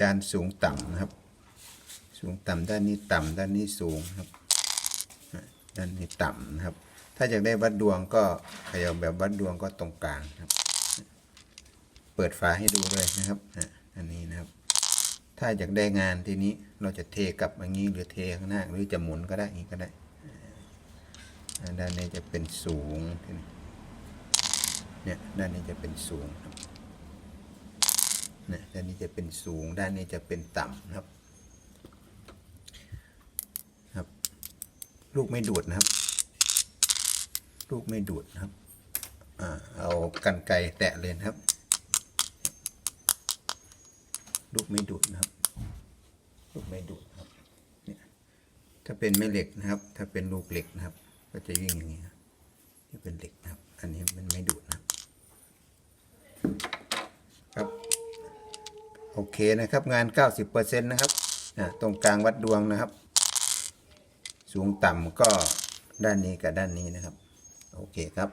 จานสูงต่ำนะครับ สูงต่ำด้านนี้ต่ำด้านนี้สูงครับ ด้านนี้ต่ำนะครับ ถ้าอยากได้วัดดวงก็ขยับแบบวัดดวงก็ตรงกลางครับ เปิดฝาให้ดูด้วยนะครับอันนี้นะครับ ถ้าอยากได้งานทีนี้เราจะเทกลับอย่างนี้หรือเทข้างหน้าหรือจะหมุนก็ได้อย่างนี้ก็ได้ด้านนี้จะเป็นสูงเนี่ยด้านนี้จะเป็นสูงครับเนี่ยด้านนี้ จะเป็นสูง ด้านนี้จะเป็นต่ำนะครับครับ ลูกไม่ดูดนะครับ ลูกไม่ดูดนะครับอเอากันไกรแตะเลยนะครับ ลูกไม่ดูดนะครับ ลูกไม่ดูดครับเนี่ยถ้าเป็นแม่เหล็กนะครับ ถ้าเป็นลูกเหล็กนะครับ ก็จะวิ่งอย่างนี้ครับที่เป็นเหล็กนะครับ อันนี้มันไม่ดูดนะครับ ครับ โอเคนะครับงาน 90%นะครับตรงกลางวัดดวงนะครับ สูงต่ำก็ด้านนี้กับด้านนี้นะครับ โอเคครับ